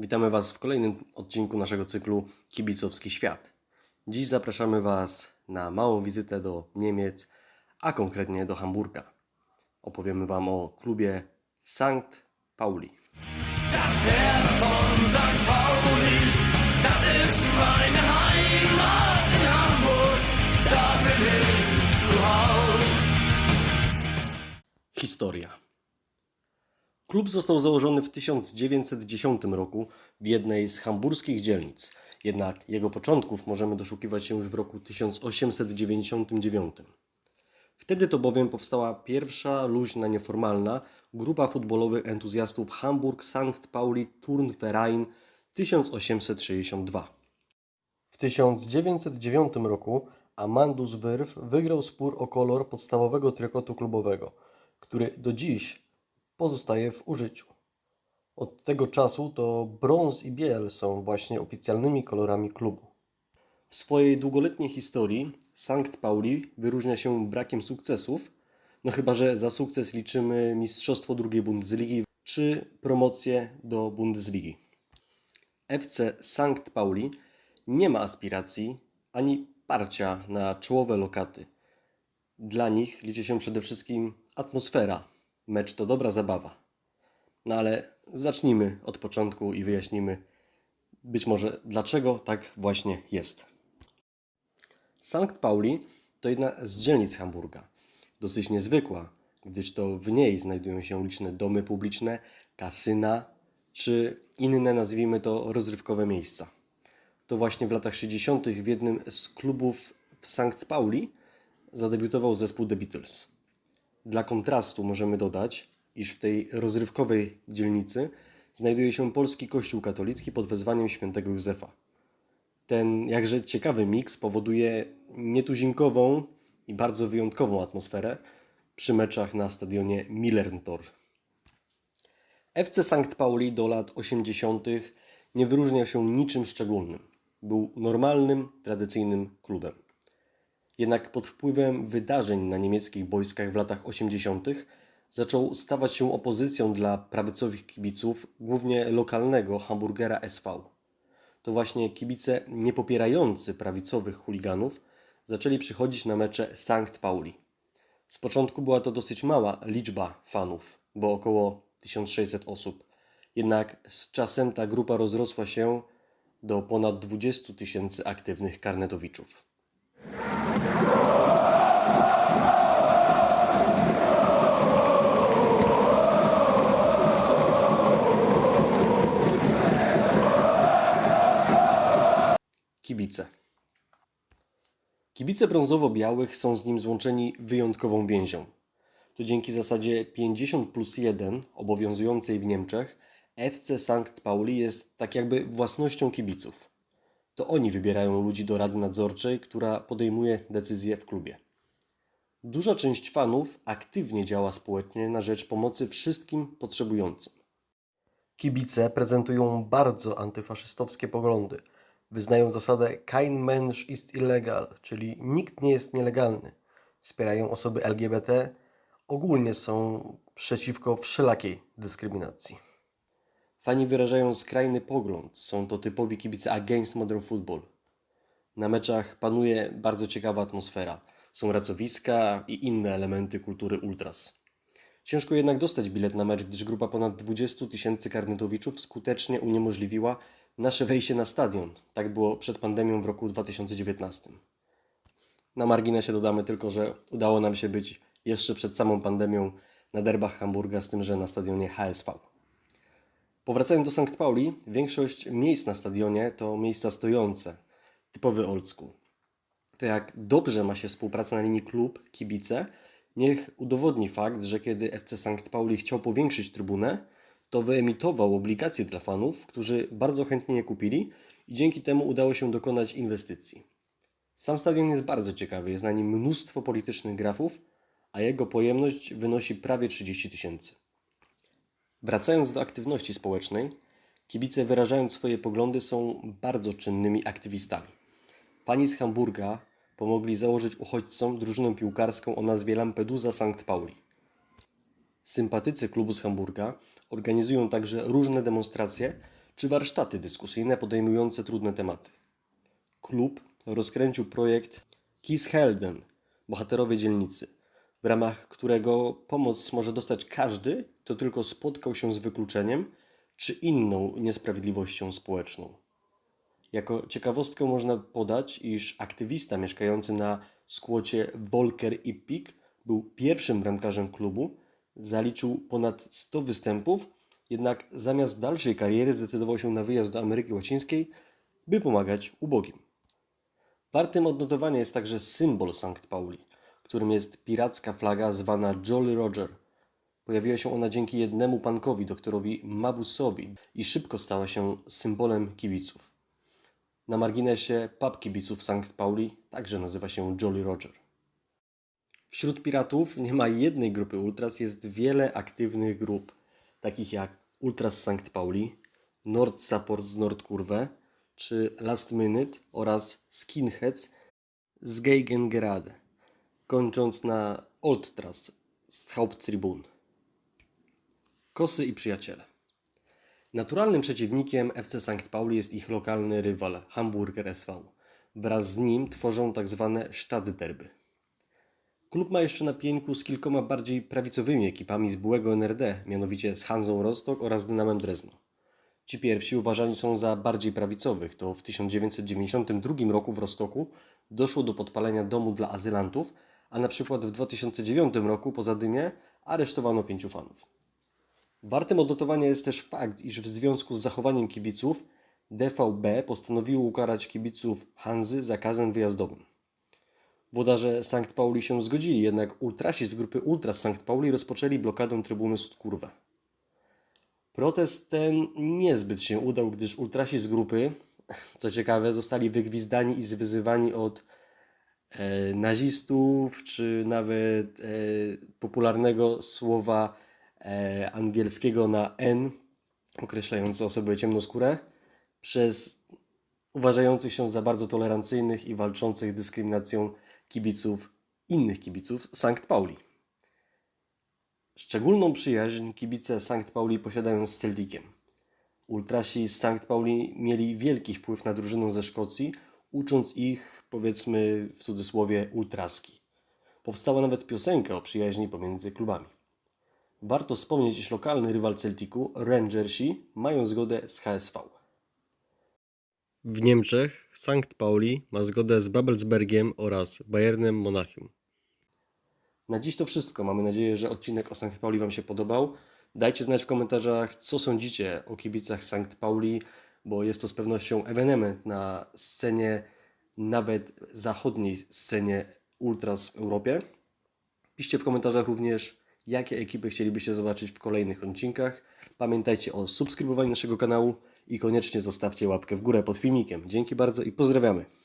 Witamy Was w kolejnym odcinku naszego cyklu Kibicowski Świat. Dziś zapraszamy Was na małą wizytę do Niemiec, a konkretnie do Hamburga. Opowiemy Wam o klubie Sankt Pauli. Das St. Pauli, das ist meine Heimat in Hamburg, da bin ich zu Haus. Historia. Klub został założony w 1910 roku w jednej z hamburskich dzielnic, jednak jego początków możemy doszukiwać się już w roku 1899. Wtedy to bowiem powstała pierwsza luźna, nieformalna grupa futbolowych entuzjastów Hamburg St. Pauli Turnverein 1862. W 1909 roku Amandus Wyrw wygrał spór o kolor podstawowego trykotu klubowego, który do dziś pozostaje w użyciu. Od tego czasu to brąz i biel są właśnie oficjalnymi kolorami klubu. W swojej długoletniej historii Sankt Pauli wyróżnia się brakiem sukcesów, no chyba że za sukces liczymy mistrzostwo drugiej Bundesligi czy promocję do Bundesligi. FC Sankt Pauli nie ma aspiracji ani parcia na czołowe lokaty. Dla nich liczy się przede wszystkim atmosfera. Mecz to dobra zabawa. No ale zacznijmy od początku i wyjaśnimy być może dlaczego tak właśnie jest. Sankt Pauli to jedna z dzielnic Hamburga. Dosyć niezwykła, gdyż to w niej znajdują się liczne domy publiczne, kasyna czy inne, nazwijmy to, rozrywkowe miejsca. To właśnie w latach 60. w jednym z klubów w Sankt Pauli zadebiutował zespół The Beatles. Dla kontrastu możemy dodać, iż w tej rozrywkowej dzielnicy znajduje się polski kościół katolicki pod wezwaniem świętego Józefa. Ten jakże ciekawy miks powoduje nietuzinkową i bardzo wyjątkową atmosferę przy meczach na stadionie Millerntor. FC Sankt Pauli do lat 80. nie wyróżniał się niczym szczególnym. Był normalnym, tradycyjnym klubem. Jednak pod wpływem wydarzeń na niemieckich boiskach w latach 80. zaczął stawać się opozycją dla prawicowych kibiców, głównie lokalnego hamburgera SV. To właśnie kibice niepopierający prawicowych chuliganów zaczęli przychodzić na mecze Sankt Pauli. Z początku była to dosyć mała liczba fanów, bo około 1600 osób. Jednak z czasem ta grupa rozrosła się do ponad 20 tysięcy aktywnych karnetowiczów. Kibice. Kibice brązowo-białych są z nim złączeni wyjątkową więzią. To dzięki zasadzie 50 plus 1 obowiązującej w Niemczech FC Sankt Pauli jest tak jakby własnością kibiców. To oni wybierają ludzi do rady nadzorczej, która podejmuje decyzje w klubie. Duża część fanów aktywnie działa społecznie na rzecz pomocy wszystkim potrzebującym. Kibice prezentują bardzo antyfaszystowskie poglądy. Wyznają zasadę Kein Mensch ist illegal, czyli nikt nie jest nielegalny. Wspierają osoby LGBT, ogólnie są przeciwko wszelakiej dyskryminacji. Fani wyrażają skrajny pogląd, są to typowi kibice against modern football. Na meczach panuje bardzo ciekawa atmosfera. Są racowiska i inne elementy kultury ultras. Ciężko jednak dostać bilet na mecz, gdyż grupa ponad 20 tysięcy karnetowiczów skutecznie uniemożliwiła nasze wejście na stadion. Tak było przed pandemią w roku 2019. Na marginesie dodamy tylko, że udało nam się być jeszcze przed samą pandemią na derbach Hamburga, z tym, że na stadionie HSV. Powracając do Sankt Pauli, większość miejsc na stadionie to miejsca stojące, typowy old. To jak dobrze ma się współpraca na linii klub, kibice, niech udowodni fakt, że kiedy FC Sankt Pauli chciał powiększyć trybunę, to wyemitował obligacje dla fanów, którzy bardzo chętnie je kupili i dzięki temu udało się dokonać inwestycji. Sam stadion jest bardzo ciekawy, jest na nim mnóstwo politycznych grafów, a jego pojemność wynosi prawie 30 tysięcy. Wracając do aktywności społecznej, kibice wyrażając swoje poglądy są bardzo czynnymi aktywistami. Pani z Hamburga pomogli założyć uchodźcom drużynę piłkarską o nazwie Lampedusa Sankt Pauli. Sympatycy klubu z Hamburga organizują także różne demonstracje, czy warsztaty dyskusyjne podejmujące trudne tematy. Klub rozkręcił projekt Kiss Helden, bohaterowie dzielnicy, w ramach którego pomoc może dostać każdy, kto tylko spotkał się z wykluczeniem czy inną niesprawiedliwością społeczną. Jako ciekawostkę można podać, iż aktywista mieszkający na skłocie Volker i Pik był pierwszym bramkarzem klubu, zaliczył ponad 100 występów, jednak zamiast dalszej kariery zdecydował się na wyjazd do Ameryki Łacińskiej, by pomagać ubogim. Wartym odnotowania jest także symbol Sankt Pauli, którym jest piracka flaga zwana Jolly Roger. Pojawiła się ona dzięki jednemu pankowi, doktorowi Mabusowi i szybko stała się symbolem kibiców. Na marginesie pub kibiców Sankt Pauli także nazywa się Jolly Roger. Wśród piratów nie ma jednej grupy ultras, jest wiele aktywnych grup, takich jak Ultras Sankt Pauli, Nord Support z Nordkurve, czy Last Minute oraz Skinheads z Gegengerade, kończąc na Oldtras z Haupttribun. Kosy i przyjaciele. Naturalnym przeciwnikiem FC Sankt Pauli jest ich lokalny rywal Hamburger SV. Wraz z nim tworzą tzw. Stadtderby. Klub ma jeszcze na pieńku z kilkoma bardziej prawicowymi ekipami z byłego NRD, mianowicie z Hanzą Rostock oraz Dynamem Drezno. Ci pierwsi uważani są za bardziej prawicowych, to w 1992 roku w Rostoku doszło do podpalenia domu dla azylantów, a na przykład w 2009 roku po Zadymie aresztowano pięciu fanów. Wartym odnotowania jest też fakt, iż w związku z zachowaniem kibiców DVB postanowiło ukarać kibiców Hanzy zakazem wyjazdowym. Włodarze Sankt Pauli się zgodzili, jednak ultrasi z grupy Ultras Sankt Pauli rozpoczęli blokadę trybuny Sudkurwa. Protest ten niezbyt się udał, gdyż ultrasi z grupy, co ciekawe, zostali wygwizdani i zwyzywani od e, nazistów, czy nawet e, popularnego słowa e, angielskiego na N, określające osobę ciemnoskórę, przez uważających się za bardzo tolerancyjnych i walczących dyskryminacją kibiców, innych kibiców Sankt Pauli. Szczególną przyjaźń kibice Sankt Pauli posiadają z Celticiem. Ultrasi z Sankt Pauli mieli wielki wpływ na drużynę ze Szkocji, ucząc ich, powiedzmy w cudzysłowie, ultraski. Powstała nawet piosenka o przyjaźni pomiędzy klubami. Warto wspomnieć, iż lokalny rywal Celticu, Rangersi, mają zgodę z HSV. W Niemczech Sankt Pauli ma zgodę z Babelsbergiem oraz Bayernem Monachium. Na dziś to wszystko. Mamy nadzieję, że odcinek o Sankt Pauli Wam się podobał. Dajcie znać w komentarzach, co sądzicie o kibicach Sankt Pauli, bo jest to z pewnością ewenement na scenie, nawet zachodniej scenie ultras w Europie. Piszcie w komentarzach również, jakie ekipy chcielibyście zobaczyć w kolejnych odcinkach. Pamiętajcie o subskrybowaniu naszego kanału i koniecznie zostawcie łapkę w górę pod filmikiem. Dzięki bardzo i pozdrawiamy.